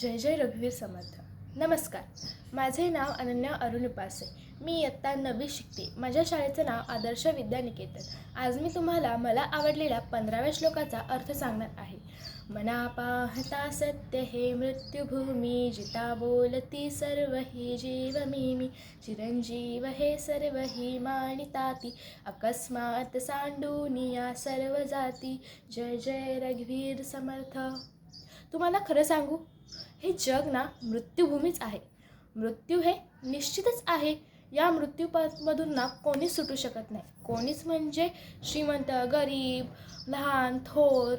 जय जय रघुवीर समर्थ. नमस्कार. माझे नाव अनन्या अरुण उपासे. मी इयत्ता नवी शिकते. माझ्या शाळेचं नाव आदर्श विद्यानिकेतन. आज मी तुम्हाला मला आवडलेल्या पंधराव्या श्लोकाचा अर्थ सांगणार आहे. मना पाहता सत्य हे मृत्युभूमी जिता बोलती सर्व ही जीव मी मी चिरंजीव हे सर्व ही मानिताती. अकस्मात सांडूनिया सर्व जाती. जय जय रघुवीर समर्थ. तुम्हाला खरं सांगू हे जग ना मृत्यूभूमीच आहे. मृत्यू हे निश्चितच आहे. या मृत्यूपामधून ना कोणीच सुटू शकत नाही. कोणीच म्हणजे श्रीमंत गरीब लहान थोर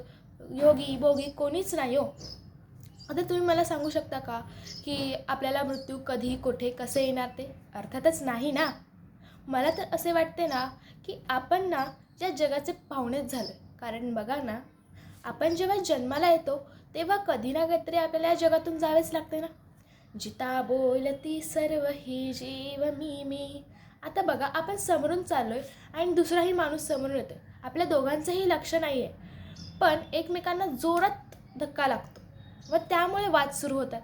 योगी बोगी कोणीच नाही हो. आता तुम्ही मला सांगू शकता का की आपल्याला मृत्यू कधी कुठे कसे येणार ते? अर्थातच नाही ना. मला तर असे वाटते ना की आपण ना या जगाचे पाहुणेच झालं कारण बघा ना आपण जेव्हा जन्माला येतो तेव्हा कधी ना काहीतरी आपल्याला या जगातून जावेच लागते ना. जिता बोलती सर्व ही जीव मी मी. आता बघा आपण समोरून आहे आणि दुसराही माणूस समोरून येतो आपल्या दोघांचंही लक्ष नाही आहे पण एकमेकांना जोरात धक्का लागतो व त्यामुळे वाद सुरू होतात.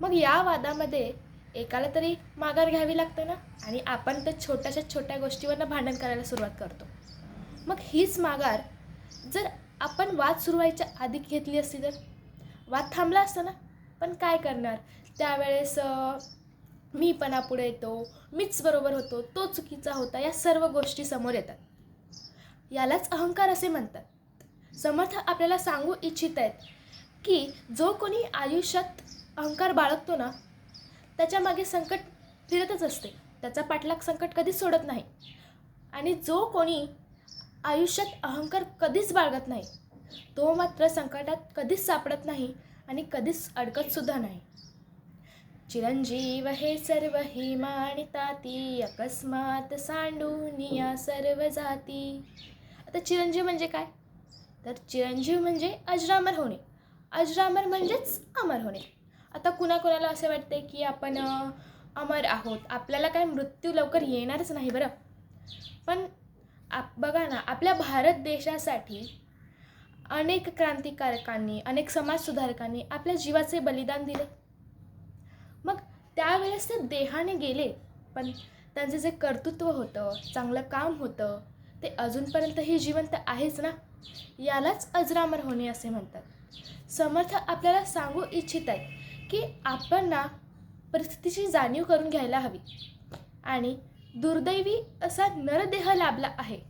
मग या वादामध्ये एकाला तरी माघार घ्यावी लागते ना? आणि आपण तर छोट्याशा छोट्या गोष्टीवरनं भांडण करायला सुरुवात करतो. मग हीच माघार जर आपण वाद सुरू व्हायच्या आधी घेतली असती तर? वाद थांबला असता ना? पण काय करणार? त्यावेळेस मी मीपणा पुढे येतो. मीच बरोबर होतो. तो चुकीचा होता. या सर्व गोष्टी समोर येतात. यालाच अहंकार असे म्हणतात. समर्थ आपल्याला सांगू इच्छित आहेत की जो कोणी आयुष्यात अहंकार बाळगतो ना त्याच्यामागे संकट फिरतच असते. त्याचा पाठलाग संकट कधीच सोडत नाही. आणि जो कोणी आयुष्यात अहंकार कधीच बाळगत नाही. तो मात्र संकटात कधीच सापडत नाही आणि कधीच अडकत सुद्धा नाही. चिरंजीव हे सर्व ही माणिताती अकस्मात सांडून या सर्व जाती. आता चिरंजीव म्हणजे काय? तर चिरंजीव म्हणजे अजरामर होणे. अजरामर म्हणजेच अमर होणे. आता कुणाकुणाला असे वाटते की आपण अमर आहोत? आपल्याला काय मृत्यू लवकर येणारच नाही बरं. पण आप बघा ना आपल्या भारत देशासाठी अनेक क्रांतिकारकांनी अनेक समाजसुधारकांनी आपल्या जीवाचे बलिदान दिले. मग त्यावेळेस ते देहाने गेले पण त्यांचं जे कर्तृत्व होतं चांगलं काम होतं ते अजूनपर्यंतही जिवंत आहेच ना? यालाच अजरामर होणे असे म्हणतात. समर्थ आपल्याला सांगू इच्छित आहेत की आपण ना परिस्थितीची जाणीव करून घ्यायला हवी. आणि दुर्दैवी असा नरदेह लाभला आहे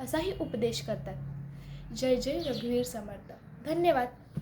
असाही उपदेश करतात. जय जय रघुवीर समर्थ. धन्यवाद.